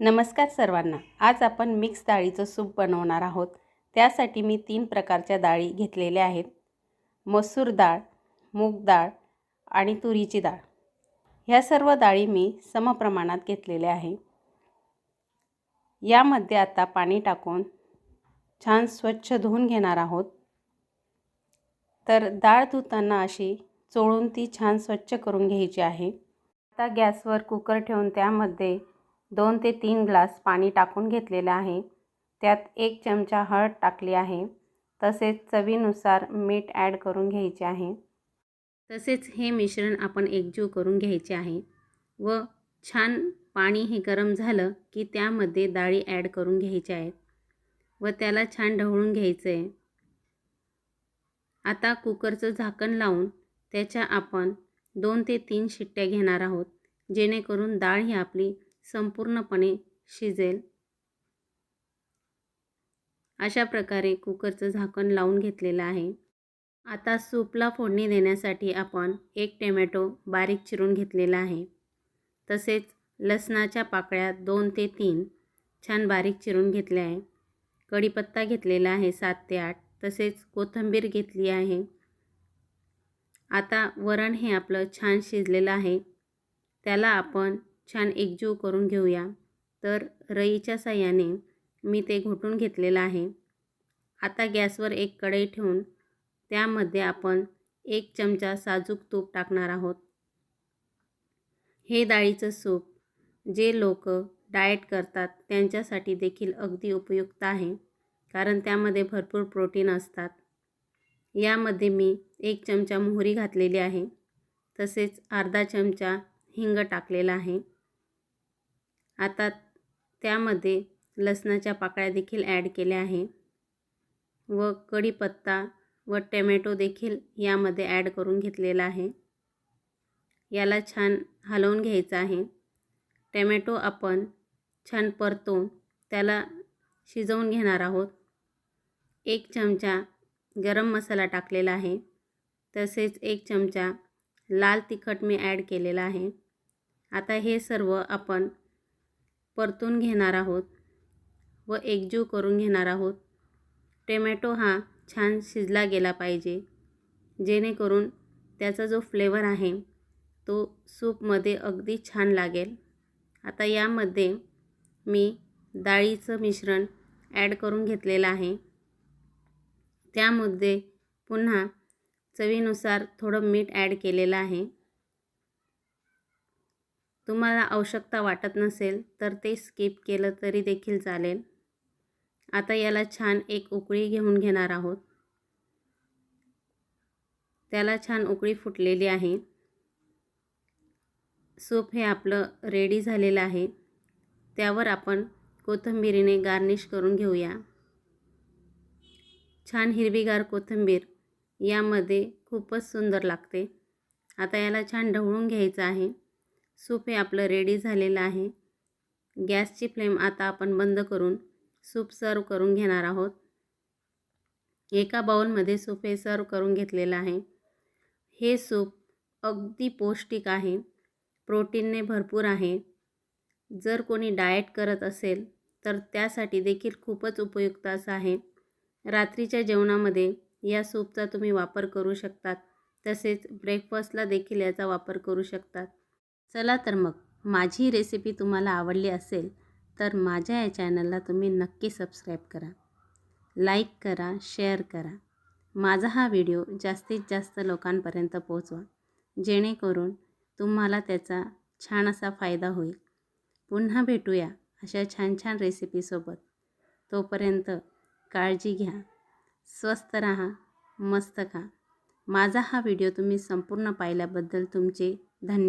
नमस्कार सर्वांना. आज आपण मिक्स डाळीचं सूप बनवणार आहोत. त्यासाठी मी तीन प्रकारच्या डाळी घेतलेल्या आहेत. मसूर डाळ मूग डाळ आणि तुरीची डाळ. ह्या सर्व डाळी मी समप्रमाणात घेतलेल्या आहे. यामध्ये आता पाणी टाकून छान स्वच्छ धुवून घेणार आहोत. तर डाळ धुताना अशी चोळून ती छान स्वच्छ करून घ्यायची आहे. आता गॅसवर कुकर ठेवून त्यामध्ये दोन ते तीन ग्लास पाणी टाकून घेतलेलं आहे. त्यात एक चमचा हळद टाकली आहे. तसेच चवीनुसार मीठ ॲड करून घ्यायचे आहे. तसेच हे मिश्रण आपण एकजीव करून घ्यायचे आहे. व छान पाणी हे गरम झालं की त्यामध्ये डाळी ॲड करून घ्यायच्या आहेत. व त्याला छान ढवळून घ्यायचं आहे. आता कुकरचं झाकण लावून त्याच्या आपण दोन ते तीन शिट्ट्या घेणार आहोत. जेणेकरून डाळ ही आपली संपूर्णपणे शिजेल. अशा प्रकारे कुकरचं झाकण लावून घेतलेलं आहे. आता सूपला फोडणी देण्यासाठी आपण एक टोमॅटो बारीक चिरून घेतलेला आहे. तसेच लसणाच्या पाकळ्या दोन ते तीन छान बारीक चिरून घेतल्या आहे. कढीपत्ता घेतलेला आहे सात ते आठ तसेच कोथिंबीर घेतली आहे. आता वरण हे आपलं छान शिजलेलं आहे. त्याला आपण छान एकजीव करून घेऊया. तर रईच्या साह्याने मी ते घोटून घेतलेलं आहे. आता गॅसवर एक कढई ठेवून त्यामध्ये आपण एक चमचा साजूक तूप टाकणार आहोत. हे डाळीचं सूप जे लोक डाएट करतात त्यांच्यासाठी देखील अगदी उपयुक्त आहे कारण त्यामध्ये भरपूर प्रोटीन असतात. यामध्ये मी एक चमचा मोहरी घातलेली आहे. तसेच अर्धा चमचा हिंग टाकलेला आहे. आता त्यामध्ये लसणाच्या पाकळ्या देखील ॲड केल्या आहे. व कढीपत्ता व टमॅटो देखील यामध्ये ॲड करून घेतलेला आहे. याला छान हलवून घ्यायचं आहे. टमॅटो आपण छान परतून त्याला शिजवून घेणार आहोत. एक चमचा गरम मसाला टाकलेला आहे. तसेच एक चमचा लाल तिखट मी ॲड केलेला आहे. आता हे सर्व आपण परतून घेणार आहोत व एकजीव करून घेणार आहोत. टोमॅटो हा छान शिजला गेला पाहिजे. जेणेकरून त्याचा जो फ्लेवर आहे तो सूपमध्ये अगदी छान लागेल. आता यामध्ये मी डाळीचं मिश्रण ॲड करून घेतलेलं आहे. त्यामध्ये पुन्हा चवीनुसार थोडं मीठ ॲड केलेलं आहे. तुम्हाला आवश्यकता वाटत नसेल तर ते स्किप केलं तरी देखील चालेल. आता याला छान एक उकळी घेऊन घेणार आहोत. त्याला छान उकळी फुटलेली आहे. सूप हे आपलं रेडी झालेलं आहे. त्यावर आपण कोथिंबीरीने गार्निश करून घेऊया. छान हिरवीगार कोथिंबीर यामध्ये खूपच सुंदर लागते. आता याला छान ढवळून घ्यायचं आहे. सूप हे आपलं रेडी झालेलं आहे. गॅसची फ्लेम आता आपण बंद करून सूप सर्व करून घेणार आहोत. एका बाउलमध्ये सूप हे सर्व करून घेतलेलं आहे. हे सूप अगदी पौष्टिक आहे. प्रोटीनने भरपूर आहे. जर कोणी डाएट करत असेल तर त्यासाठी देखील खूपच उपयुक्त असं आहे. रात्रीच्या जेवणामध्ये या सूपचा तुम्ही वापर करू शकतात. तसेच ब्रेकफास्टला देखील याचा वापर करू शकतात. चला तर मग माझी रेसिपी तुम्हाला आवडली असेल तर माझ्या या चॅनलला तुम्ही नक्की सबस्क्राईब करा. लाईक करा शेअर करा. माझा हा व्हिडिओ जास्तीत जास्त लोकांपर्यंत पोहोचवा. जेणेकरून तुम्हाला त्याचा छान असा फायदा होईल. पुन्हा भेटूया अशा छान छान रेसिपीसोबत तोपर्यंत काळजी घ्या स्वस्त राहा मस्त खा. माझा हा व्हिडिओ तुम्ही संपूर्ण पाहिल्याबद्दल तुमचे धन्यवाद.